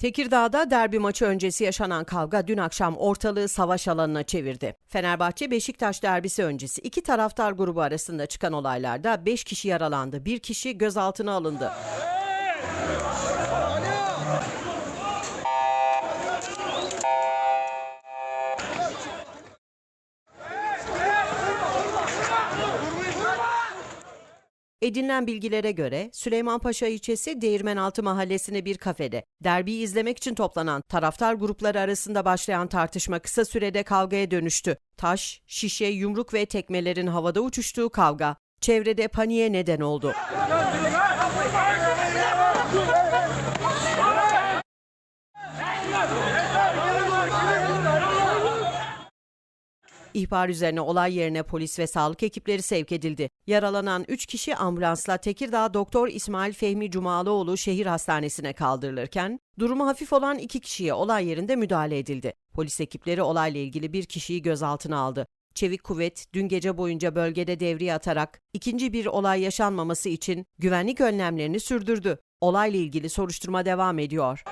Tekirdağ'da derbi maçı öncesi yaşanan kavga dün akşam ortalığı savaş alanına çevirdi. Fenerbahçe Beşiktaş derbisi öncesi iki taraftar grubu arasında çıkan olaylarda 5 kişi yaralandı, bir kişi gözaltına alındı. Edinilen bilgilere göre Süleymanpaşa ilçesi Değirmenaltı mahallesinde bir kafede derbiyi izlemek için toplanan taraftar grupları arasında başlayan tartışma kısa sürede kavgaya dönüştü. Taş, şişe, yumruk ve tekmelerin havada uçuştuğu kavga çevrede paniğe neden oldu. İhbar üzerine olay yerine polis ve sağlık ekipleri sevk edildi. Yaralanan 3 kişi ambulansla Tekirdağ Doktor İsmail Fehmi Cumalıoğlu Şehir Hastanesi'ne kaldırılırken, durumu hafif olan 2 kişiye olay yerinde müdahale edildi. Polis ekipleri olayla ilgili bir kişiyi gözaltına aldı. Çevik kuvvet dün gece boyunca bölgede devriye atarak ikinci bir olay yaşanmaması için güvenlik önlemlerini sürdürdü. Olayla ilgili soruşturma devam ediyor.